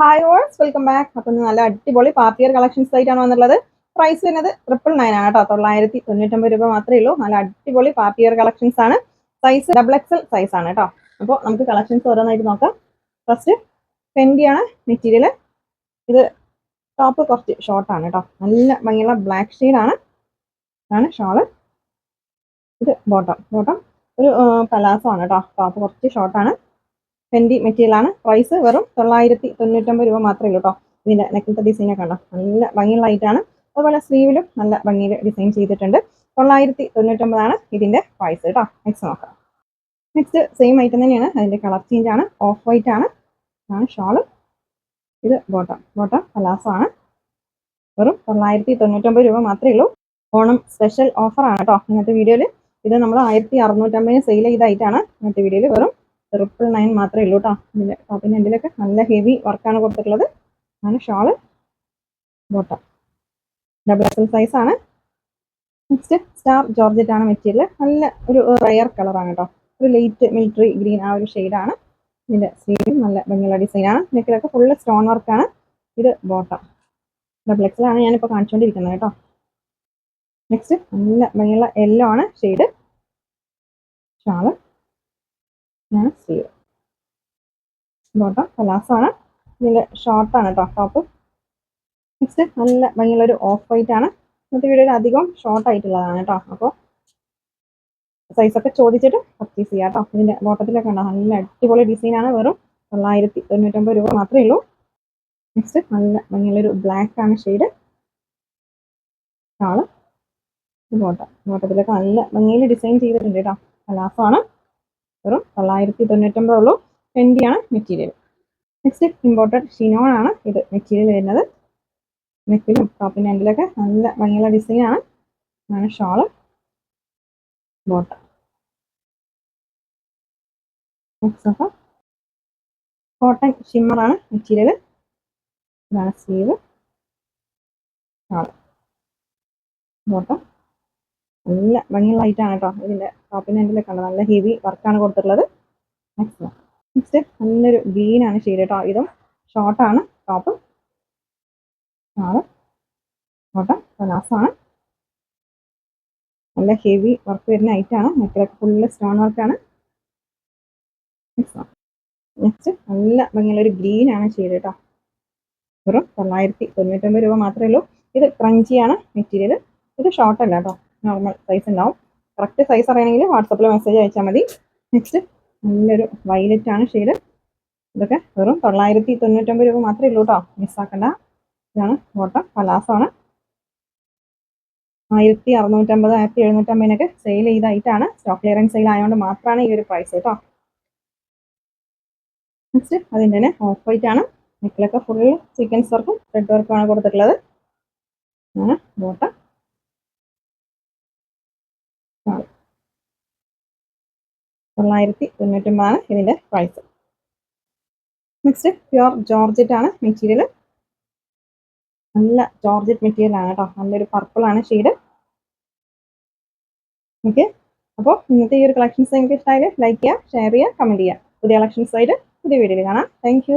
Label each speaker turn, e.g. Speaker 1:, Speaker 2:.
Speaker 1: Hi ഓൾസ് welcome back അപ്പം നല്ല അടിപൊളി പാർട്ടിയർ കളക്ഷൻസ് ആയിട്ടാണ് വന്നുള്ളത് പ്രൈസ് വരുന്നത് ട്രിപ്പിൾ നയൻ ആണ് കേട്ടോ. തൊള്ളായിരത്തി തൊണ്ണൂറ്റൊമ്പത് രൂപ മാത്രമേ ഉള്ളൂ. നല്ല അടിപൊളി പാർട്ടിയർ കളക്ഷൻസ് ആണ്. സൈസ് ഡബിൾ എക്സൽ സൈസ് ആണ് കേട്ടോ. അപ്പോൾ നമുക്ക് കളക്ഷൻസ് ഓരോന്നായിട്ട് നോക്കാം. ഫസ്റ്റ് പെൻഡിയാണ് മെറ്റീരിയൽ ഇത് ടോപ്പ് കുറച്ച് ഷോർട്ടാണ് കേട്ടോ. നല്ല ഭംഗിയുള്ള ബ്ലാക്ക് ഷെയ്ഡാണ് ഇതാണ് ഷോൾ ഇത് ബോട്ടം ബോട്ടം ഒരു പലാസോ ആണ് കേട്ടോ. ടോപ്പ് കുറച്ച് ഷോർട്ടാണ് ഫെൻഡി മെറ്റീരിയലാണ് പ്രൈസ് വെറും തൊള്ളായിരത്തി തൊണ്ണൂറ്റൊമ്പത് രൂപ മാത്രമേ ഉള്ളൂ കേട്ടോ ഇതിന്റെ നെക്കിലത്തെ ഡിസൈനൊക്കെ കണ്ടോ? നല്ല ഭംഗിയുള്ള ആണ്. അതുപോലെ സ്ലീവിലും നല്ല ഭംഗിയിൽ ഡിസൈൻ ചെയ്തിട്ടുണ്ട്. തൊള്ളായിരത്തി തൊണ്ണൂറ്റൊമ്പതാണ് ഇതിന്റെ പ്രൈസ് കേട്ടോ നെക്സ്റ്റ് നോക്കാം. നെക്സ്റ്റ് സെയിം ഐറ്റം തന്നെയാണ്. അതിന്റെ കളർ ചേഞ്ച് ആണ്. ഓഫ് വൈറ്റ് ആണ്. ഇതാണ് ഷോൾ ഇത് ബോട്ടം ബോട്ടം പലാസമാണ് വെറും തൊള്ളായിരത്തി തൊണ്ണൂറ്റൊമ്പത് രൂപ മാത്രമേ ഉള്ളൂ. ഓണം സ്പെഷ്യൽ ഓഫറാണ് കേട്ടോ ഇന്നത്തെ വീഡിയോയിൽ ഇത് നമ്മൾ ആയിരത്തി അറുന്നൂറ്റമ്പതിന് സെയിൽ ചെയ്തായിട്ടാണ് ഇന്നത്തെ വീഡിയോയിൽ വെറും ട്രിപ്പിൾ നയൻ മാത്രമേ ഉള്ളൂ കേട്ടോ ഇതിന്റെ ടോപ്പിന്റെ എന്തിലൊക്കെ നല്ല ഹെവി വർക്കാണ് കൊടുത്തിട്ടുള്ളത്. ആണ് shawl bottom double XL size ആണ്. നെക്സ്റ്റ് സ്റ്റാർ ജോർജറ്റ് ആണ് മെറ്റീരിയൽ നല്ല ഒരു റയർ കളറാണ് കേട്ടോ ഒരു ലൈറ്റ് മിലിറ്ററി ഗ്രീൻ ആ ഒരു ഷെയ്ഡാണ് ഇതിന്റെ സ്ലീവും നല്ല ഭംഗിയുള്ള ഡിസൈനാണ് നെക്കിലൊക്കെ ഫുള്ള് സ്റ്റോൺ വർക്കാണ് ഇത് ബോട്ടം ഡബിൾ എക്സലാണ് ഞാനിപ്പോൾ കാണിച്ചുകൊണ്ടിരിക്കുന്നത് കേട്ടോ നെക്സ്റ്റ് നല്ല ഭംഗിയുള്ള യെല്ലോ ആണ് ഷെയ്ഡ് ഷാൾ ഞാൻ ബോട്ടം പലാസാണ് ഇതിന്റെ ഷോർട്ടാണ് കേട്ടോ ടോപ്പ് നെക്സ്റ്റ് നല്ല ഭംഗിയുള്ളൊരു ഓഫ് വൈറ്റ് ആണ്. ഇന്നത്തെ വീഡിയോയിൽ അധികം ഷോർട്ട് ആയിട്ടുള്ളതാണ് കേട്ടോ അപ്പോൾ സൈസൊക്കെ ചോദിച്ചിട്ട് പർച്ചേസ് ചെയ്യാം കേട്ടോ ഇതിന്റെ ബോട്ടത്തിലൊക്കെ ഉണ്ടോ നല്ല അടിപൊളി ഡിസൈനാണ് വെറും തൊള്ളായിരത്തി തൊണ്ണൂറ്റൊമ്പത് രൂപ മാത്രമേ ഉള്ളൂ. നെക്സ്റ്റ് നല്ല ഭംഗിയുള്ളൊരു ബ്ലാക്ക് ആണ് ഷെയ്ഡ് ആൾ ബോട്ടം ബോട്ടത്തിലൊക്കെ നല്ല ഭംഗിയിൽ ഡിസൈൻ ചെയ്തിട്ടുണ്ട് കേട്ടോ പലാസമാണ് വെറും തൊള്ളായിരത്തി തൊണ്ണൂറ്റൊമ്പത് ഉള്ളൂ ആണ് മെറ്റീരിയൽ നെക്സ്റ്റ് ഇമ്പോർട്ടന്റ് ഷിനോൺ ആണ് ഇത് മെറ്റീരിയൽ വരുന്നത്. നെക്കിലും ടോപ്പിന്റെ എൻഡിലൊക്കെ നല്ല ഭംഗിയുള്ള ഡിസൈനാണ് ആണ്. ഷോൾ ബോട്ടം കോട്ടൺ ഷിമ്മറാണ് മെറ്റീരിയൽ ഇതാണ് സ്ലീവ് ഷോൾ ബോട്ടം നല്ല ഭംഗിയുള്ള ആണ് കേട്ടോ ഇതിന്റെ ടോപ്പിന്റെ എൻഡിലൊക്കെ ഉണ്ട് നല്ല ഹെവി വർക്കാണ് കൊടുത്തിട്ടുള്ളത്. നെക്സ്റ്റ് നെക്സ്റ്റ് നല്ലൊരു ഗ്രീനാണ് ഷെയ്ഡ് കേട്ടോ ഇതും. ഷോർട്ടാണ് ടോപ്പ് ആണ്. നല്ല ഹെവി വർക്ക് വരുന്ന ഐറ്റാണ് നെക്കിലൊക്കെ ഫുള്ള് സ്റ്റോൺ വർക്കാണ് നെക്സ്റ്റ് നല്ല ഭംഗിയുള്ള ഒരു ഗ്രീൻ ആണ് ചെയ്ത് കേട്ടോ വെറും തൊള്ളായിരത്തി തൊണ്ണൂറ്റൊമ്പത് രൂപ മാത്രമേ ഉള്ളൂ. ഇത് ക്രഞ്ചിയാണ് മെറ്റീരിയൽ ഇത് ഷോർട്ടല്ല കേട്ടോ നോർമൽ സൈസ് ഉണ്ടാവും. കറക്റ്റ് സൈസ് അറിയണമെങ്കിൽ വാട്സപ്പിൽ മെസ്സേജ് അയച്ചാൽ മതി. നെക്സ്റ്റ് നല്ലൊരു വൈലറ്റ് ആണ് ഷെയ്ഡ് ഇതൊക്കെ വെറും തൊള്ളായിരത്തി തൊണ്ണൂറ്റൊമ്പത് രൂപ മാത്രമേ ഉള്ളൂ കേട്ടോ മിസ്സാക്കണ്ട ഇതാണ് ബോട്ടം പലാസമാണ് ആയിരത്തി അറുന്നൂറ്റമ്പത് ആയിരത്തി എഴുന്നൂറ്റമ്പതിനൊക്കെ സെയിൽ ചെയ്തായിട്ടാണ് സ്റ്റോക്ക് ക്ലിയറൻസ് സെയിൽ ആയതുകൊണ്ട് മാത്രമാണ് ഈ ഒരു പ്രൈസ് കേട്ടോ നെക്സ്റ്റ് അതിന്റെ തന്നെ ഓഫ് വൈറ്റ് ആണ്. നെക്കിലൊക്കെ ഫുൾ സീക്വൻസ് വർക്കും റെഡ് വർക്കും ആണ് കൊടുത്തിട്ടുള്ളത്. ബോട്ടം തൊള്ളായിരത്തി തൊണ്ണൂറ്റൊമ്പതാണ് ഇതിന്റെ പ്രൈസ് നെക്സ്റ്റ് പ്യുവർ ജോർജറ്റ് ആണ് മെറ്റീരിയൽ നല്ല ജോർജറ്റ് മെറ്റീരിയൽ ആണ് കേട്ടോ. നല്ലൊരു പർപ്പിൾ ആണ് ഷെയ്ഡ് ഓക്കെ അപ്പോൾ ഇന്നത്തെ ഈ ഒരു കളക്ഷൻസ് നിങ്ങൾക്ക് ഇഷ്ടമായാലും ലൈക്ക് ചെയ്യുക ഷെയർ ചെയ്യുക കമന്റ് ചെയ്യുക. പുതിയ കളക്ഷൻസ് ആയിട്ട് പുതിയ വീഡിയോയിൽ കാണാം. താങ്ക്